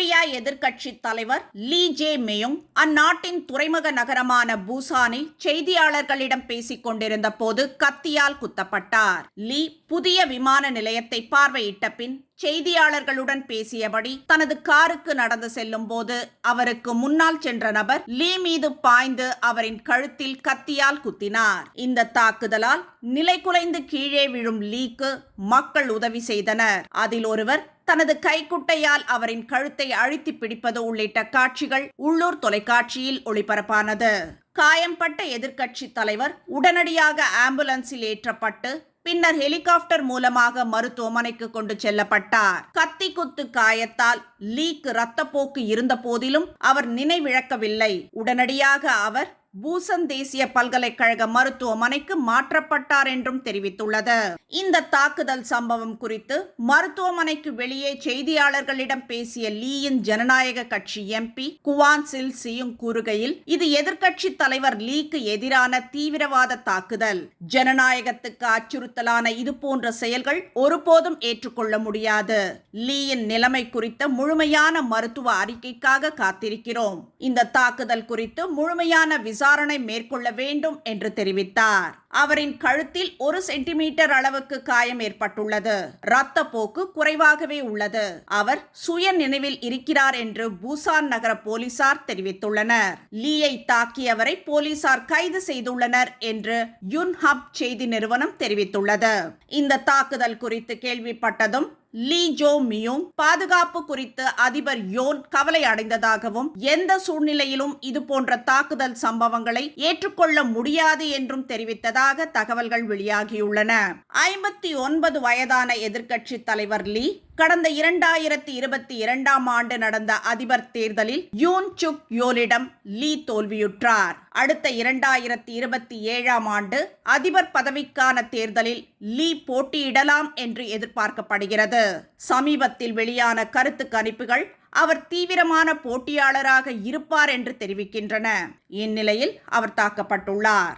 Korea எதிர்க்கட்சி தலைவர் லீ J மேயும் அந்நாட்டின் துறைமுக நகரமான பூசானில் செய்தியாளர்களிடம் பேசிக் கொண்டிருந்த போது கத்தியால் குத்தப்பட்டார். லீ புதிய விமான நிலையத்தை பார்வையிட்ட பின் செய்தியாளர்களுடன் பேசியபடி தனது காருக்கு நடந்து செல்லும் போது அவருக்கு முன்னால் சென்ற நபர் லீ மீது பாய்ந்து அவரின் கழுத்தில் கத்தியால் குத்தினார். இந்த தாக்குதலால் நிலைகுலைந்து கீழே விழும் லீக்கு மக்கள் உதவி செய்தனர். அதில் ஒருவர் தனது கைக்குட்டையால் அவரின் கழுத்தை அழுத்தி பிடிப்பது உள்ளிட்ட காட்சிகள் உள்ளூர் தொலைக்காட்சியில் ஒளிபரப்பானது. காயம்பட்ட எதிர்க்கட்சி தலைவர் உடனடியாக ஆம்புலன்ஸில் ஏற்றப்பட்டு பின்னர் ஹெலிகாப்டர் மூலமாக மருத்துவமனைக்கு கொண்டு செல்லப்பட்டார். கத்தி குத்து காயத்தால் லீக் இரத்தப்போக்கு இருந்த போதிலும் அவர் நினைவிழக்கவில்லை. உடனடியாக அவர் பூசன் தேசிய பல்கலைக்கழக மருத்துவமனைக்கு மாற்றப்பட்டார் என்றும் தெரிவித்துள்ளது. இந்த தாக்குதல் சம்பவம் குறித்து மருத்துவமனைக்கு வெளியே செய்தியாளர்களிடம் பேசிய லீயின் ஜனநாயக கட்சி எம்பி குவான் சில் சியும் கூறுகையில் இது எதிர்க்கட்சி தலைவர் லீக்கு எதிரான தீவிரவாத தாக்குதல். ஜனநாயகத்துக்கு அச்சுறுத்தலான இது போன்ற செயல்கள் ஒருபோதும் ஏற்றுக்கொள்ள முடியாது. லீயின் நிலைமை குறித்த முழுமையான மருத்துவ அறிக்கைக்காக காத்திருக்கிறோம். இந்த தாக்குதல் குறித்து முழுமையான விசாரணை மேற்கொள்ள வேண்டும் என்று தெரிவித்தார். அவரின் கழுத்தில் ஒரு சென்டிமீட்டர் அளவுக்கு காயம் ஏற்பட்டுள்ளது. இரத்த போக்கு குறைவாகவே உள்ளது. அவர் சுய நினைவில் இருக்கிறார் என்று பூசான் நகர போலீசார் தெரிவித்துள்ளனர். லீயை தாக்கியவரை போலீசார் கைது செய்துள்ளனர் என்று யுன்ஹப் செய்தி நிறுவனம் தெரிவித்துள்ளது. இந்த தாக்குதல் குறித்து கேள்விப்பட்டதும் லீ ஜோ மியூங் பாதுகாப்பு குறித்து அதிபர் யோன் கவலை அடைந்ததாகவும் எந்த சூழ்நிலையிலும் இது போன்ற தாக்குதல் சம்பவங்களை ஏற்றுக்கொள்ள முடியாது என்றும் தெரிவித்ததாக தகவல்கள் வெளியாகியுள்ளன. ஐம்பத்தி ஒன்பது வயதான எதிர்க்கட்சி தலைவர் லீ கடந்த இரண்டாயிரத்தி இருபத்தி இரண்டாம் ஆண்டு நடந்த அதிபர் தேர்தலில் யூன் சுக் யோலிடம் லீ தோல்வியுற்றார். அடுத்த இரண்டாயிரத்தி இருபத்தி ஏழாம் ஆண்டு அதிபர் பதவிக்கான தேர்தலில் லீ போட்டியிடலாம் என்று எதிர்பார்க்கப்படுகிறது. சமீபத்தில் வெளியான கருத்து கணிப்புகள் அவர் தீவிரமான போட்டியாளராக இருப்பார் என்று தெரிவிக்கின்றன. இந்நிலையில் அவர் தாக்கப்பட்டுள்ளார்.